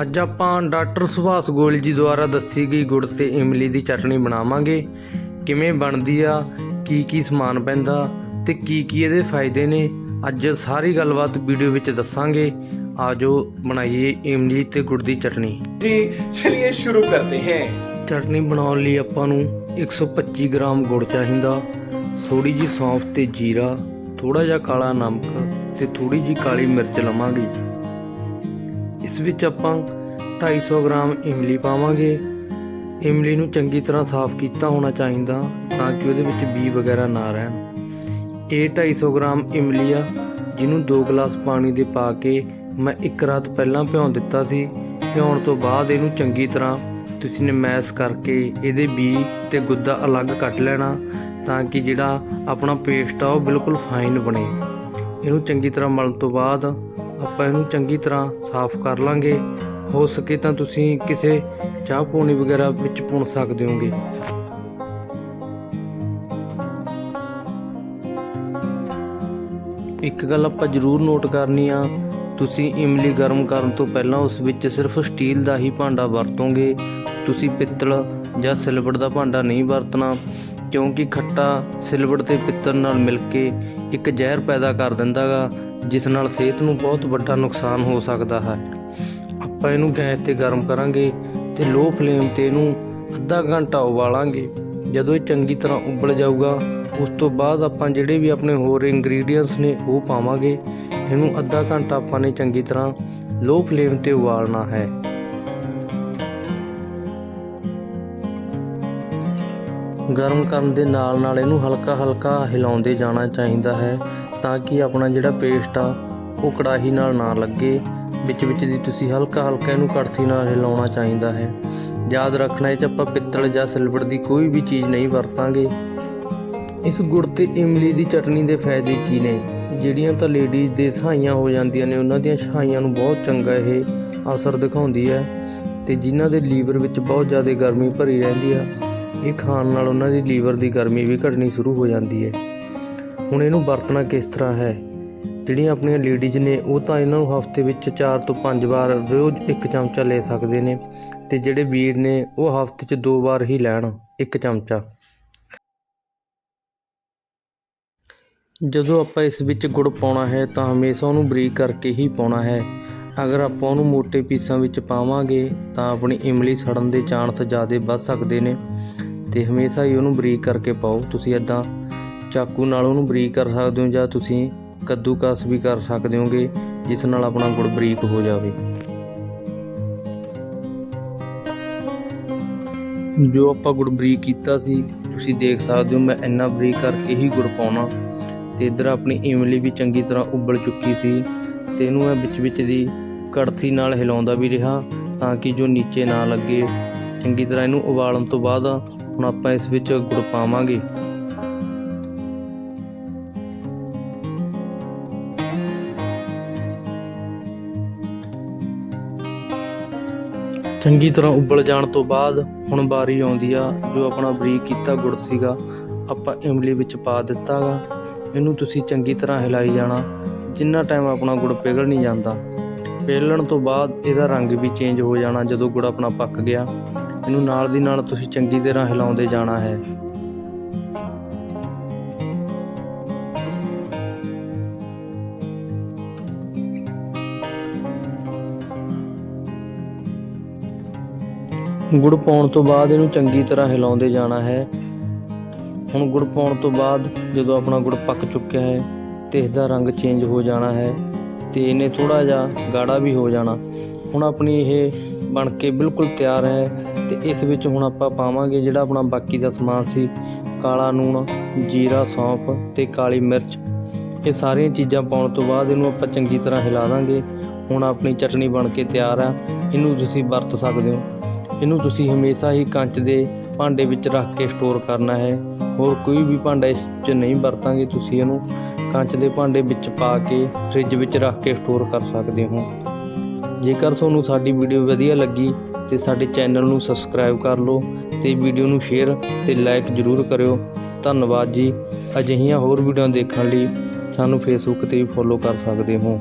ਅੱਜ ਆਪਾਂ ਡਾਕਟਰ ਸੁਭਾਸ਼ ਗੋਇਲ ਜੀ ਦੁਆਰਾ ਦੱਸੀ ਗਈ ਗੁੜ ਤੇ ਇਮਲੀ ਦੀ ਚਟਣੀ ਬਣਾਵਾਂਗੇ। ਕਿਵੇਂ ਬਣਦੀ ਆ ਕੀ ਕੀ ਸਮਾਨ ਪੈਂਦਾ ਤੇ ਕੀ ਕੀ ਇਹਦੇ ਫਾਇਦੇ ਨੇ ਅੱਜ ਸਾਰੀ ਗੱਲਬਾਤ ਵੀਡੀਓ ਵਿੱਚ ਦੱਸਾਂਗੇ। ਆਜੋ ਬਣਾਈਏ ਇਮਲੀ ਤੇ ਗੁੜ ਦੀ ਚਟਣੀ। ਜੀ ਚਲਿਏ ਸ਼ੁਰੂ ਕਰਦੇ ਹੈ। ਚਟਣੀ ਬਣਾਉਣ ਲਈ ਆਪਾਂ ਨੂੰ 125 ਗ੍ਰਾਮ ਗੁੜ ਚਾਹੀਦਾ ਥੋੜੀ ਜੀ ਸੌਂਫ ਤੇ ਜੀਰਾ ਥੋੜਾ ਜਿਹਾ ਕਾਲਾ ਨਮਕ ਤੇ ਥੋੜੀ ਜੀ ਕਾਲੀ ਮਿਰਚ ਲਵਾਂਗੇ। ਇਸ ਵਿੱਚ ਆਪਾਂ 250 ਗ੍ਰਾਮ ਇਮਲੀ ਪਾਵਾਂਗੇ। ਇਮਲੀ ਨੂੰ ਚੰਗੀ ਤਰ੍ਹਾਂ ਸਾਫ਼ ਕੀਤਾ ਹੋਣਾ ਚਾਹੀਦਾ ਤਾਂ ਕਿ ਉਹਦੇ ਵਿੱਚ ਬੀ ਵਗੈਰਾ ਨਾ ਰਹਿਣ। ਇਹ 250 ਗ੍ਰਾਮ ਇਮਲੀ ਆ, ਜਿਹਨੂੰ 2 ਗਲਾਸ ਪਾਣੀ ਦੇ ਪਾ ਕੇ ਮੈਂ ਇੱਕ ਰਾਤ ਪਹਿਲਾਂ ਭਿਉਂ ਦਿੱਤਾ ਸੀ। ਭਿਉਣ ਤੋਂ ਬਾਅਦ ਇਹਨੂੰ ਚੰਗੀ ਤਰ੍ਹਾਂ ਤੁਸੀਂ ਨੇ ਮੈਸ਼ ਕਰਕੇ ਇਹਦੇ ਬੀ ਤੇ ਗੁੱਦਾ ਅਲੱਗ ਕੱਟ ਲੈਣਾ ਤਾਂ ਕਿ ਜਿਹੜਾ ਆਪਣਾ ਪੇਸਟ ਆ ਉਹ ਬਿਲਕੁਲ ਫਾਈਨ ਬਣੇ। ਇਹਨੂੰ ਚੰਗੀ ਤਰ੍ਹਾਂ ਮਲਣ ਤੋਂ ਬਾਅਦ ਆਪਾਂ ਇਹਨੂੰ ਚੰਗੀ ਤਰ੍ਹਾਂ ਸਾਫ਼ ਕਰ ਲਾਂਗੇ। ਹੋ ਸਕੇ ਤਾਂ ਤੁਸੀਂ ਕਿਸੇ ਚਾਹ ਪੋਣੀ ਵਗੈਰਾ ਵਿੱਚ ਪੁਣ ਸਕਦੇ ਹੋਗੇ। ਇੱਕ ਗੱਲ ਆਪਾਂ ਜ਼ਰੂਰ ਨੋਟ ਕਰਨੀ ਆ, ਤੁਸੀਂ ਇਮਲੀ ਗਰਮ ਕਰਨ ਤੋਂ ਪਹਿਲਾਂ ਉਸ ਵਿੱਚ ਸਿਰਫ ਸਟੀਲ ਦਾ ਹੀ ਭਾਂਡਾ ਵਰਤੋਗੇ। ਤੁਸੀਂ ਪਿੱਤਲ ਜਾਂ ਸਿਲਵਰ ਦਾ ਭਾਂਡਾ ਨਹੀਂ ਵਰਤਣਾ, ਕਿਉਂਕਿ ਖੱਟਾ ਸਿਲਵਰ ਤੇ ਪਿੱਤਲ ਨਾਲ ਮਿਲ ਕੇ ਇੱਕ ਜ਼ਹਿਰ ਪੈਦਾ ਕਰ ਦਿੰਦਾਗਾ। ਜਿਸ ਨਾਲ ਸਿਹਤ ਨੂੰ ਬਹੁਤ ਵੱਡਾ ਨੁਕਸਾਨ ਹੋ ਸਕਦਾ ਹੈ। ਆਪਾਂ ਇਹਨੂੰ ਗੈਸ ਤੇ ਗਰਮ ਕਰਾਂਗੇ ਤੇ ਲੋ ਫਲੇਮ ਤੇ ਇਹਨੂੰ ਅੱਧਾ ਘੰਟਾ ਉਬਾਲਾਂਗੇ। ਜਦੋਂ ਇਹ ਚੰਗੀ ਤਰ੍ਹਾਂ ਉਬਲ ਜਾਊਗਾ, ਉਸ ਤੋਂ ਬਾਅਦ ਆਪਾਂ ਜਿਹੜੇ ਵੀ ਆਪਣੇ ਹੋਰ ਇੰਗਰੀਡੀਅੰਟਸ ਨੇ ਉਹ ਪਾਵਾਂਗੇ। ਇਹਨੂੰ ਅੱਧਾ ਘੰਟਾ ਆਪਾਂ ਨੇ ਚੰਗੀ ਤਰ੍ਹਾਂ ਲੋ ਫਲੇਮ ਤੇ ਉਬਾਲਣਾ ਹੈ। ਗਰਮ ਕਰਨ ਦੇ ਨਾਲ ਨਾਲ ਇਹਨੂੰ ਹਲਕਾ ਹਲਕਾ ਹਿਲਾਉਂਦੇ ਜਾਣਾ ਚਾਹੀਦਾ ਹੈ। ਤਾਂ ਕਿ ਆਪਣਾ ਜਿਹੜਾ ਪੇਸਟ ਆ, ਉਹ ਕੜਾਹੀ ਨਾਲ ਨਾ ਲੱਗੇ। ਵਿੱਚ ਵਿੱਚ ਦੀ ਤੁਸੀਂ ਹਲਕਾ ਹਲਕਾ ਇਹਨੂੰ ਕੜਛੀ ਨਾਲ ਹਿਲਾਉਣਾ ਚਾਹੀਦਾ ਹੈ। ਯਾਦ ਰੱਖਣਾ, ਇਹ 'ਚ ਆਪਾਂ ਪਿੱਤਲ ਜਾਂ ਸਿਲਵਰ ਦੀ ਕੋਈ ਵੀ ਚੀਜ਼ ਨਹੀਂ ਵਰਤਾਂਗੇ। ਇਸ ਗੁੜ ਤੇ ਇਮਲੀ ਦੀ ਚਟਨੀ ਦੇ ਫਾਇਦੇ ਕੀ ਨੇ? ਜਿਹੜੀਆਂ ਤਾਂ ਲੇਡੀਜ਼ ਦੇ ਸਹਾਈਆਂ ਹੋ ਜਾਂਦੀਆਂ ਨੇ, ਉਹਨਾਂ ਦੀਆਂ ਸਹਾਈਆਂ ਨੂੰ ਬਹੁਤ ਚੰਗਾ ਇਹ ਅਸਰ ਦਿਖਾਉਂਦੀ ਹੈ। ਤੇ ਜਿਨ੍ਹਾਂ ਦੇ ਲੀਵਰ ਵਿੱਚ ਬਹੁਤ ਜ਼ਿਆਦਾ ਗਰਮੀ ਭਰੀ ਰਹਿੰਦੀ ਆ, ਇਹ ਖਾਣ ਨਾਲ ਉਹਨਾਂ ਦੀ ਲੀਵਰ ਦੀ ਗਰਮੀ ਵੀ ਘਟਣੀ ਸ਼ੁਰੂ ਹੋ ਜਾਂਦੀ ਹੈ। ਹੁਣ ਇਹਨੂੰ ਵਰਤਣਾ ਕਿਸ ਤਰ੍ਹਾਂ ਹੈ? ਜਿਹੜੀਆਂ ਆਪਣੀਆਂ ਲੇਡੀਜ਼ ਨੇ, ਉਹ ਤਾਂ ਇਹਨਾਂ ਨੂੰ ਹਫ਼ਤੇ ਵਿੱਚ 4 ਤੋਂ 5 ਵਾਰ ਰੋਜ਼ ਇੱਕ ਚਮਚਾ ਲੈ ਸਕਦੇ ਨੇ ਤੇ ਜਿਹੜੇ ਵੀਰ ਨੇ, ਉਹ ਹਫ਼ਤੇ 'ਚ ਦੋ ਵਾਰ ਹੀ ਲੈਣ ਇੱਕ ਚਮਚਾ। ਜਦੋਂ ਆਪਾਂ ਇਸ ਵਿੱਚ ਗੁੜ ਪਾਉਣਾ ਹੈ, ਤਾਂ ਹਮੇਸ਼ਾ ਉਹਨੂੰ ਬਰੀਕ ਕਰਕੇ ਹੀ ਪਾਉਣਾ ਹੈ। ਅਗਰ ਆਪਾਂ ਉਹਨੂੰ ਮੋٹے ਪੀਸਾਂ ਵਿੱਚ ਪਾਵਾਂਗੇ, ਤਾਂ ਆਪਣੀ ਇਮਲੀ ਸੜਨ ਦੇ ਚਾਂਸ ਜ਼ਿਆਦਾ ਵੱਧ ਸਕਦੇ ਨੇ। ਤੇ ਹਮੇਸ਼ਾ ਹੀ ਉਹਨੂੰ ਬਰੀਕ ਕਰਕੇ ਪਾਓ। ਤੁਸੀਂ ਇਦਾਂ ਚਾਕੂ ਨਾਲ ਉਹਨੂੰ ਬਰੀਕ ਕਰ ਸਕਦੇ ਹੋ ਜਾਂ ਤੁਸੀਂ ਕੱਦੂਕਸ ਵੀ ਕਰ ਸਕਦੇ ਹੋਗੇ, ਜਿਸ ਨਾਲ ਆਪਣਾ ਗੁੜ ਬਰੀਕ ਹੋ ਜਾਵੇ। ਜੋ ਆਪਾਂ ਗੁੜ ਬਰੀਕ ਕੀਤਾ ਸੀ, ਤੁਸੀਂ ਦੇਖ ਸਕਦੇ ਹੋ ਮੈਂ ਇੰਨਾ ਬਰੀਕ ਕਰਕੇ ਹੀ ਗੁੜ ਪਾਉਣਾ। ਤੇ ਇਧਰ ਆਪਣੀ ਇਮਲੀ ਵੀ ਚੰਗੀ ਤਰ੍ਹਾਂ ਉਬਲ ਚੁੱਕੀ ਸੀ ਤੇ ਇਹਨੂੰ ਮੈਂ ਵਿੱਚ ਵਿੱਚ ਦੀ ਕੜਛੀ ਨਾਲ ਹਿਲਾਉਂਦਾ ਵੀ ਰਿਹਾ ਤਾਂ ਕਿ ਜੋ ਨੀਚੇ ਨਾ ਲੱਗੇ। ਚੰਗੀ ਤਰ੍ਹਾਂ ਇਹਨੂੰ ਉਬਾਲਣ ਤੋਂ ਬਾਅਦ ਹੁਣ ਆਪਾਂ ਇਸ ਵਿੱਚ ਗੁੜ ਪਾਵਾਂਗੇ। ਚੰਗੀ ਤਰ੍ਹਾਂ ਉਬਲ ਜਾਣ ਤੋਂ ਬਾਅਦ ਹੁਣ ਬਾਰੀ ਆਉਂਦੀ ਆ, ਜੋ ਆਪਣਾ ਬਰੀਕ ਕੀਤਾ ਗੁੜ ਸੀਗਾ, ਆਪਾਂ ਇਮਲੀ ਵਿੱਚ ਪਾ ਦਿੱਤਾਗਾ। ਇਹਨੂੰ ਤੁਸੀਂ ਚੰਗੀ ਤਰ੍ਹਾਂ ਹਿਲਾਈ ਜਾਣਾ। ਜਿੰਨਾ ਟਾਈਮ ਆਪਣਾ ਗੁੜ ਪਿਘਲ ਨਹੀਂ ਜਾਂਦਾ। ਪਿਘਲਣ ਤੋਂ ਬਾਅਦ ਇਹਦਾ ਰੰਗ ਵੀ ਚੇਂਜ ਹੋ ਜਾਣਾ ਜਦੋਂ ਗੁੜ ਆਪਣਾ ਪੱਕ ਗਿਆ। ਇਹਨੂੰ ਨਾਲ ਦੀ ਨਾਲ ਤੁਸੀਂ ਚੰਗੀ ਤਰ੍ਹਾਂ ਹਿਲਾਉਂਦੇ ਜਾਣਾ ਹੈ। ਗੁੜ ਪਾਉਣ ਤੋਂ ਬਾਅਦ ਇਹਨੂੰ ਚੰਗੀ ਤਰ੍ਹਾਂ ਹਿਲਾਉਂਦੇ ਜਾਣਾ ਹੈ। ਹੁਣ ਗੁੜ ਪਾਉਣ ਤੋਂ ਬਾਅਦ ਜਦੋਂ ਆਪਣਾ ਗੁੜ ਪੱਕ ਚੁੱਕਿਆ ਹੈ ਤੇ ਇਸ ਦਾ ਰੰਗ ਚੇਂਜ ਹੋ ਜਾਣਾ ਹੈ ਤੇ ਇਹਨੇ ਥੋੜਾ ਜਿਹਾ ਗਾੜਾ ਵੀ ਹੋ ਜਾਣਾ। ਹੁਣ ਆਪਣੀ ਇਹ ਬਣ ਕੇ ਬਿਲਕੁਲ ਤਿਆਰ ਹੈ ਤੇ ਇਸ ਵਿੱਚ ਹੁਣ ਆਪਾਂ ਪਾਵਾਂਗੇ ਜਿਹੜਾ ਆਪਣਾ ਬਾਕੀ ਦਾ ਸਮਾਨ ਸੀ, ਕਾਲਾ ਨੂਣ, ਜੀਰਾ, ਸੌਂਫ ਤੇ ਕਾਲੀ ਮਿਰਚ। ਇਹ ਸਾਰੀਆਂ ਚੀਜ਼ਾਂ ਪਾਉਣ ਤੋਂ ਬਾਅਦ ਇਹਨੂੰ ਆਪਾਂ ਚੰਗੀ ਤਰ੍ਹਾਂ ਹਿਲਾ ਦਾਂਗੇ। ਹੁਣ ਆਪਣੀ ਚਟਨੀ ਬਣ ਕੇ ਤਿਆਰ ਆ। ਇਹਨੂੰ ਤੁਸੀਂ ਵਰਤ ਸਕਦੇ ਹੋ। ਇਹਨੂੰ ਤੁਸੀਂ ਹਮੇਸ਼ਾ ਹੀ ਕੰਚ ਦੇ ਭਾਂਡੇ ਵਿੱਚ ਰੱਖ ਕੇ ਸਟੋਰ ਕਰਨਾ ਹੈ। ਹੋਰ ਕੋਈ ਵੀ ਭਾਂਡਾ ਇਸ 'ਚ ਨਹੀਂ ਵਰਤਾਂਗੇ, ਤੁਸੀਂ ਇਹਨੂੰ ਕੰਚ ਦੇ ਭਾਂਡੇ ਵਿੱਚ ਪਾ ਕੇ ਫ੍ਰਿਜ ਵਿੱਚ ਰੱਖ ਕੇ ਸਟੋਰ ਕਰ ਸਕਦੇ ਹੋ। ਜੇਕਰ ਤੁਹਾਨੂੰ ਸਾਡੀ ਵੀਡੀਓ ਵਧੀਆ ਲੱਗੀ ਤੇ ਸਾਡੇ ਚੈਨਲ ਨੂੰ ਸਬਸਕ੍ਰਾਈਬ ਕਰ ਲਓ ਤੇ ਵੀਡੀਓ ਨੂੰ ਸ਼ੇਅਰ ਤੇ ਲਾਈਕ ਜ਼ਰੂਰ ਕਰਿਓ। ਧੰਨਵਾਦ ਜੀ। ਅਜਿਹੀਆਂ ਹੋਰ ਵੀਡੀਓ ਦੇਖਣ ਲਈ ਸਾਨੂੰ ਫੇਸਬੁੱਕ ਤੇ ਵੀ ਫੋਲੋ ਕਰ ਸਕਦੇ ਹੋ।